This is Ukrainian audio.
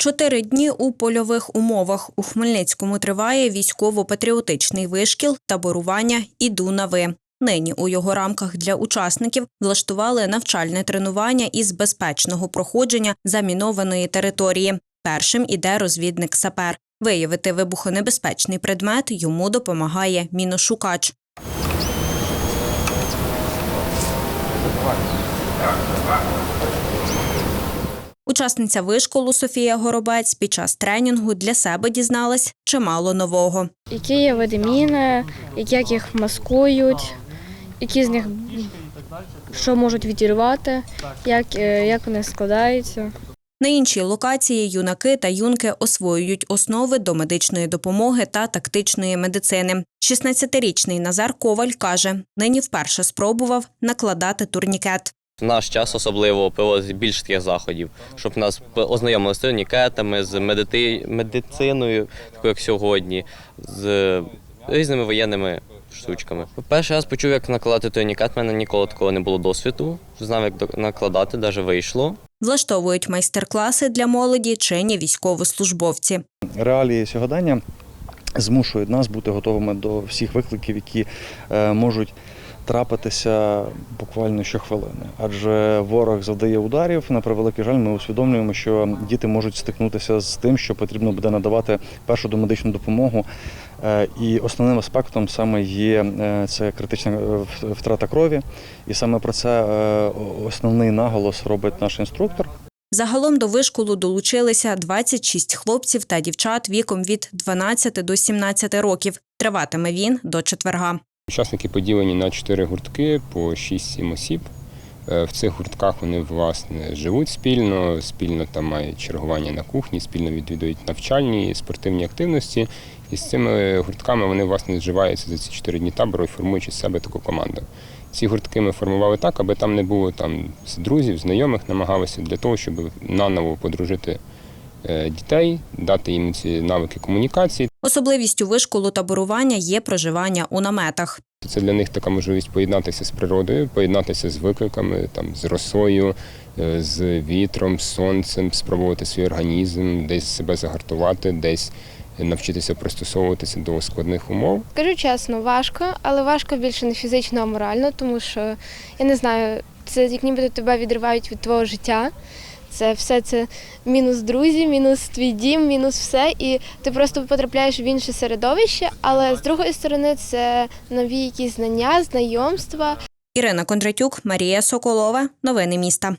Чотири дні у польових умовах у Хмельницькому триває військово-патріотичний вишкіл таборування «Іду на ви». Нині у його рамках для учасників влаштували навчальне тренування із безпечного проходження замінованої території. Першим іде розвідник сапер. Виявити вибухонебезпечний предмет йому допомагає міношукач. Учасниця вишколу Софія Горобець під час тренінгу для себе дізналась чимало нового. Які є види міни, як їх маскують, які з них що можуть відірвати, як, е, як вони складаються. На іншій локації юнаки та юнки освоюють основи до медичної допомоги та тактичної медицини. 16-річний Назар Коваль каже, нині вперше спробував накладати турнікет. В наш час особливо проводити більш таких заходів, щоб нас ознайомили з турнікетами, з медити... медициною, такою як сьогодні, з різними воєнними штучками. Перший раз почув, як накладати турнікет, в мене ніколи такого не було досвіду. Знав, як до- накладати, навіть вийшло. Влаштовують майстер-класи для молоді чинні військовослужбовці. реалії сьогодення змушують нас бути готовими до всіх викликів, які е, можуть трапитися буквально щохвилини. Адже ворог завдає ударів. На превеликий жаль, ми усвідомлюємо, що діти можуть стикнутися з тим, що потрібно буде надавати першу домедичну допомогу. Е, І основним аспектом саме є е, це критична е, втрата крові. І саме про це основний наголос робить наш інструктор. Загалом до вишколу долучилися 26 хлопців та дівчат віком від 12 до 17 років. Триватиме він до четверга. Учасники поділені на чотири гуртки по 6-7 осіб. Е, В цих гуртках вони власне живуть спільно, спільно там мають чергування на кухні, спільно відвідують навчальні спортивні активності. І з цими гуртками вони власне зживаються за ці чотири дні табору і формують із себе таку команду. Ці гуртки ми формували так, аби там не було там друзів, знайомих, намагалися для того, щоб наново подружити дітей, дати їм ці навики комунікації, Особливістю вишколу таборування є проживання у наметах. Це для них така можливість поєднатися з природою, поєднатися з викликами, там, з росою, е, з вітром, з сонцем, спробувати свій організм, десь себе загартувати, десь навчитися пристосовуватися до складних умов. Скажу чесно, важко, але важко більше не фізично, а морально, тому що я не знаю, це як ніби тебе відривають від твого життя. Це все це мінус друзі, мінус твій дім, мінус все. І ти просто потрапляєш в інше середовище, але з другої сторони це нові якісь знання, знайомства. Ірина Кондратюк, Марія Соколова. Новини міста.